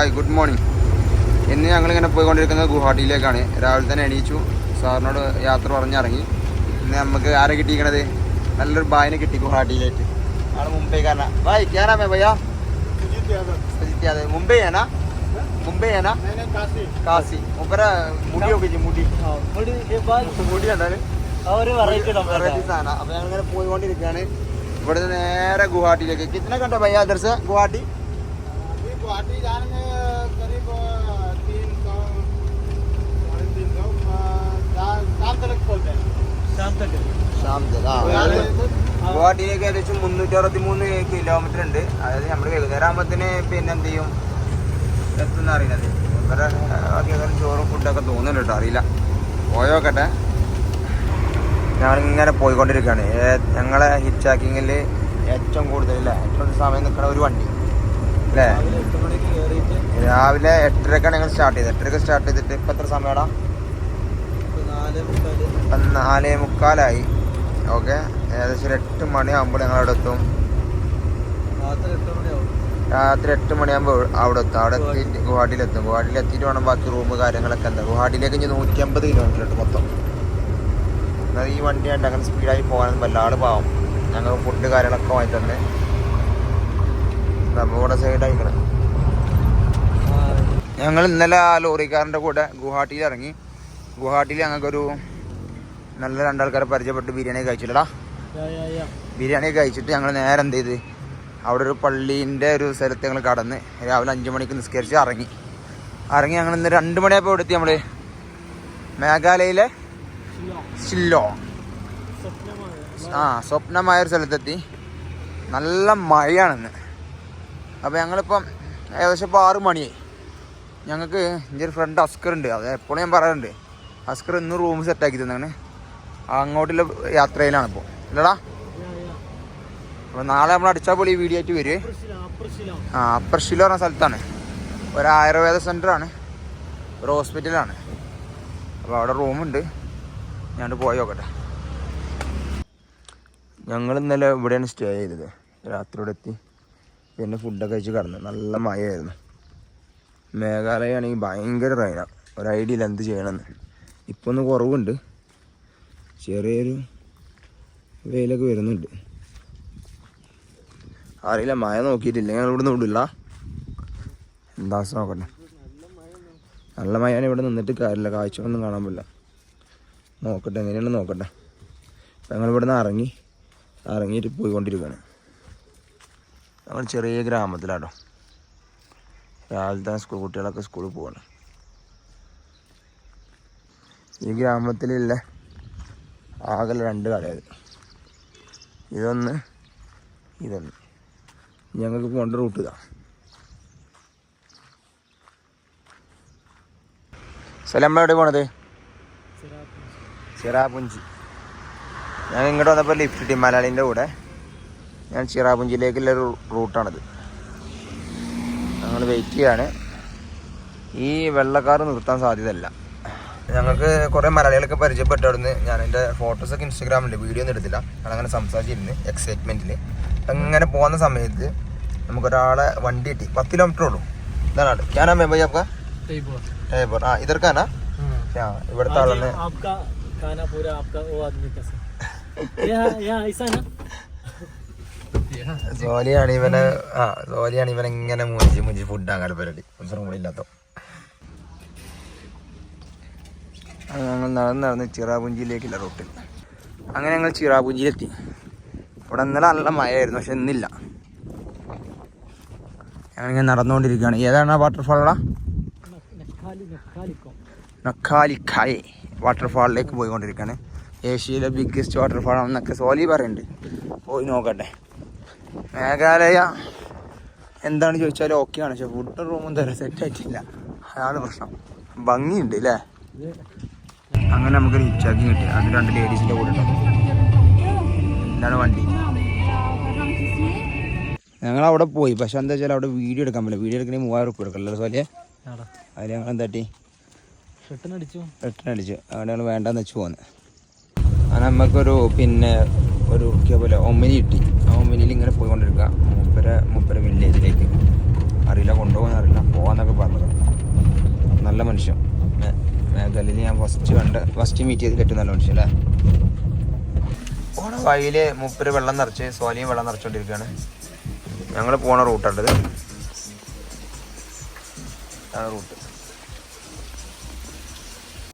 Hi good morning ഇന്ന് ഞങ്ങളിങ്ങനെ പോയിക്കൊണ്ടിരിക്കുന്നത് ഗുവാഹട്ടിയിലേക്കാണ്. രാവിലെ തന്നെ എണീച്ചു. സാറിനോട് യാത്ര പറഞ്ഞിറങ്ങി. ഇന്ന് നമുക്ക് ആരെ കിട്ടിയിരിക്കണത്? നല്ലൊരു ബായിനെ കിട്ടി ഗുവാഹട്ടിയിലായിട്ട് മുംബൈ കാരണം ബായ് ക്യാനാമേ ഭയ്യാ? യാദവ്. മുംബൈ ആണ്? മുംബൈ ആണ്? കാസി. മുമ്പര മുടി ഒക്കെ മുടി? മുടി കണ്ടാൽ? വെറൈറ്റി സാധനം. ഇങ്ങനെ ഞങ്ങളിങ്ങനെ പോയിക്കൊണ്ടിരിക്കുകയാണ്. ഇവിടുന്ന് നേരെ ഗുവാഹട്ടിയിലേക്ക്. കിത്തനെ കണ്ടോ ഭയ്യാ? ദർശ ഗുവാഹട്ടി? गुवाहाटी जाने में करीब तीन सौ साढ़े तीन सौ शाम तक खोलते हैं शाम तक ശ്യാം ജല ഗുവാഹട്ടിയിലേക്ക് ഏകദേശം മുന്നൂറ്റി അറുപത്തി മൂന്ന് കിലോമീറ്റർ ഉണ്ട് അതായത് നമ്മൾ വൈകുന്നേരം ആകുമ്പത്തിന് പിന്നെ എന്ത് ചെയ്യും എത്തുന്ന അറിയുന്നത് ഇവരെ ബാക്കിയൊക്കെ ചോറും ഫുഡൊക്കെ തോന്നുന്നുണ്ട് കേട്ടോ അറിയില്ല പോയോക്കട്ടെ ഞങ്ങളിങ്ങനെ പോയിക്കൊണ്ടിരിക്കുകയാണ് ഏ- ഞങ്ങളെ ഹിറ്റാക്കിങ്ങിൽ ഏറ്റവും കൂടുതൽ അല്ലേ ഏറ്റവും കൂടുതൽ സമയം നിൽക്കുന്ന ഒരു വണ്ടി അല്ലേ എട്ട് മണിക്ക് കയറിയിട്ട് രാവിലെ എട്ടരക്കാണ് ഞങ്ങൾ സ്റ്റാർട്ട് ചെയ്തത്. എട്ടരക്ക് സ്റ്റാർട്ട് ചെയ്തിട്ട് ഇപ്പം എത്ര സമയടാ? നാല് മുക്കാലായി. ഓക്കെ. ഏകദേശം ഒരു എട്ട് മണിയാകുമ്പോൾ ഞങ്ങൾ അവിടെ എത്തും. രാത്രി എട്ട് മണിയാകുമ്പോൾ അവിടെ എത്തും. അവിടെ എത്തിയിട്ട് ഗുവാഹട്ടിയിലെത്തും. ഗുവാഹട്ടിയിൽ എത്തിയിട്ട് വേണം ബാക്കി റൂം കാര്യങ്ങളൊക്കെ എന്താ. ഗുവാഹട്ടിയിലേക്ക് ഇനി നൂറ്റി അമ്പത് കിലോമീറ്റർ ഉണ്ട് മൊത്തം. എന്നാൽ ഈ വണ്ടി ഉണ്ട് അങ്ങനെ സ്പീഡായി പോകാനൊന്നും വല്ലാട് പാവം. ഞങ്ങൾ ഫുഡ് കാര്യങ്ങളൊക്കെ വാങ്ങി തന്നെ നമ്മൾ ഇവിടെ സൈഡായിക്കണം ഞങ്ങൾ ഇന്നലെ ആ ലോറിക്കാരന്റെ കൂടെ ഗുവാഹട്ടിയിൽ ഇറങ്ങി. ഗുവാഹട്ടിയിൽ ഞങ്ങൾക്കൊരു നല്ല രണ്ടാൾക്കാരെ പരിചയപ്പെട്ട് ബിരിയാണി കഴിച്ചില്ലടാ. ബിരിയാണി കഴിച്ചിട്ട് ഞങ്ങൾ നേരെ എന്ത് ചെയ്ത്? അവിടെ ഒരു പള്ളീന്റെ ഒരു സ്ഥലത്ത് ഞങ്ങൾ കടന്ന് രാവിലെ അഞ്ച് മണിക്ക് നിസ്കരിച്ച് ഇറങ്ങി. ഇറങ്ങി ഞങ്ങൾ ഇന്ന് രണ്ട് മണിയായപ്പോൾ എടുത്തി നമ്മൾ മേഘാലയയിലെ ഷില്ലോ. ആ സ്വപ്നമായ ഒരു സ്ഥലത്തെത്തി. നല്ല മഴയാണെന്ന്. അപ്പോൾ ഞങ്ങളിപ്പം ഏകദേശം ഇപ്പോൾ ആറ് മണിയായി. ഞങ്ങൾക്ക് എന്റെ ഒരു ഫ്രണ്ട് അസ്കർ ഉണ്ട്. അത് എപ്പോഴും ഞാൻ പറയാറുണ്ട്. അസ്കർ ഇന്ന് റൂം സെറ്റാക്കി തന്നാണ് അങ്ങോട്ടുള്ള യാത്രയിലാണ് ഇപ്പോൾ ഇല്ലടാ. അപ്പോൾ നാളെ നമ്മൾ അടിച്ചാൽ പൊളി വീഡിയോ ആയിട്ട് വരും ആ അപ്പർ ഷിലോ പറഞ്ഞ സ്ഥലത്താണ്. ഒരു ആയുർവേദ സെന്ററാണ് ഒരു ഹോസ്പിറ്റലാണ് അപ്പോൾ അവിടെ റൂമുണ്ട് ഞാൻ പോയി നോക്കട്ടെ. ഞങ്ങൾ ഇന്നലെ ഇവിടെയാണ് സ്റ്റേ ചെയ്തത്. രാത്രി ഇവിടെ എത്തി. പിന്നെ ഫുഡൊക്കെ കഴിച്ച് കിടന്നു. നല്ല മഴയായിരുന്നു. മേഘാലയ ആണെങ്കിൽ ഭയങ്കര റൈനാണ് ഒരു ഐഡിയ എന്ത് ചെയ്യണമെന്ന്. ഇപ്പോൾ ഒന്ന് കുറവുണ്ട്. ചെറിയൊരു വെയിലൊക്കെ വരുന്നുണ്ട്. അറിയില്ല മഴ നോക്കിയിട്ടില്ല. ഞങ്ങൾ ഇവിടെ നിന്ന് വിടില്ല. എന്താ നോക്കട്ടെ. നല്ല മഴയാണ് ഇവിടെ നിന്നിട്ട് കാര്യമില്ല. കാഴ്ച ഒന്നും കാണാൻ പറ്റില്ല. നോക്കട്ടെ എങ്ങനെയാണ് നോക്കട്ടെ. അപ്പം ഞങ്ങൾ ഇവിടെ നിന്ന് ഇറങ്ങി ഇറങ്ങിയിട്ട് പോയിക്കൊണ്ടിരിക്കുകയാണ്. ഞങ്ങൾ ചെറിയ ഗ്രാമത്തിലാട്ടോ. രാവിലത്തെ സ്കൂൾ കുട്ടികളൊക്കെ സ്കൂളിൽ പോവാണ്. ഈ ഗ്രാമത്തിലുള്ള ആകെ രണ്ട് കടയത് ഇതൊന്ന് ഇതൊന്ന്. ഞങ്ങൾക്ക് പോകേണ്ട റൂട്ട് ഇതാ. സ്ഥലം നമ്മൾ എവിടെ പോണത്? ചിറാപുഞ്ചി. ഞാൻ ഇങ്ങോട്ട് വന്നപ്പോൾ ലിഫ്റ്റ് കിട്ടി മലയാളിന്റെ കൂടെ. ഞാൻ ചിറാപുഞ്ചിയിലേക്കുള്ള ഒരു റൂട്ടാണത്. വെയിറ്റ് ചെയ്യാണ്. ഈ വെള്ളക്കാർ നിർത്താൻ സാധ്യതയല്ല. ഞങ്ങൾക്ക് കുറേ മലയാളികളൊക്കെ പരിചയപ്പെട്ട അവിടുന്ന്. ഞാൻ എന്റെ ഫോട്ടോസൊക്കെ ഇൻസ്റ്റാഗ്രാമിൽ വീഡിയോ ഒന്നും എടുത്തില്ല. അങ്ങനെ സംസാരിച്ചിരുന്നു എക്സൈറ്റ്മെന്റിൽ അങ്ങനെ പോകുന്ന സമയത്ത് നമുക്കൊരാളെ വണ്ടി കിട്ടി. പത്ത് കിലോമീറ്റർ ഉള്ളൂ. ഇതാണ് ആൾ. ക്യാനാ മേ ബൈ ആ ഇതർക്കാനാ ആ ഇവിടുത്തെ ആളെന്നെ. സോലിയാണ് ഇവനെ ആ സോലിയാണ് ഇവൻ ഇങ്ങനെ മുഞ്ചി മുഞ്ചി ഫുഡ് അങ്ങനെ പരിപാടി. റൂമിലില്ലാത്ത ഞങ്ങൾ നടന്ന് നടന്ന് ചിറാപുഞ്ചിയിലേക്കില്ല റൂട്ടിൽ അങ്ങനെ ഞങ്ങൾ ചിറാപുഞ്ചിയിലെത്തി. ഇവിടെ ഇന്നലെ നല്ല മഴയായിരുന്നു പക്ഷെ ഇന്നില്ല. ഞങ്ങളിങ്ങനെ നടന്നുകൊണ്ടിരിക്കുകയാണ്. ഏതാണ് ആ വാട്ടർഫാളടാ നക്കാലിക്കായ് വാട്ടർഫാളിലേക്ക് പോയിക്കൊണ്ടിരിക്കുകയാണ്. ഏഷ്യയിലെ ബിഗ്ഗസ്റ്റ് വാട്ടർഫാളാണെന്നൊക്കെ സോലി പറയുന്നുണ്ട്. പോയി നോക്കട്ടെ. മേഘാലയ. എന്താണ് ചോദിച്ചാൽ ആണ്. പക്ഷെ ഫുഡ് റൂമും തരം സെറ്റ് ആയിട്ടില്ല. അതാണ് പ്രശ്നം. ഭംഗിയുണ്ട് അല്ലേ അങ്ങനെ നമുക്ക് ഹിച്ചാക്കി കിട്ടി. അത് രണ്ട് ലേഡീസിന്റെ കൂടെ ഉണ്ടാവും. എന്താണ് വണ്ടി? ഞങ്ങൾ അവിടെ പോയി. പക്ഷെ എന്താ വെച്ചാൽ അവിടെ വീഡിയോ എടുക്കാൻ പറ്റില്ല. വീഡിയോ എടുക്കണമെങ്കിൽ മൂവായിരം റുപ്യ എടുക്കല്ലോ സോലിയെ? അതിൽ ഞങ്ങൾ എന്താട്ടി ഷർട്ടൻ അടിച്ചു. റിട്ടേൺ അടിച്ചു. അവിടെ ഞങ്ങൾ വേണ്ടെന്ന് വെച്ച് പോന്നെ. അങ്ങനെ നമുക്കൊരു പിന്നെ ഒരു പോലെ ഒമ്മനി കിട്ടി. ആ ഒമ്മനിയിൽ ഇങ്ങനെ പോയിക്കൊണ്ടിരിക്കുക. മുപ്പര മുപ്പര വില്ലേജിലേക്ക് അറിയില്ല കൊണ്ടുപോകാൻ അറിയില്ല. പോകാന്നൊക്കെ പറഞ്ഞത്. നല്ല മനുഷ്യൻ. മേ- മേഘാലയയിൽ ഞാൻ ഫസ്റ്റ് കണ്ട ഫസ്റ്റ് മീറ്റ് ചെയ്ത് ഏറ്റവും നല്ല മനുഷ്യൻ അല്ലേ? പോണ വഴിയിൽ മുപ്പര് വെള്ളം നിറച്ച് സോലിയും വെള്ളം നിറച്ചുകൊണ്ടിരിക്കുകയാണ് ഞങ്ങൾ പോണ റൂട്ടാണിത് റൂട്ട്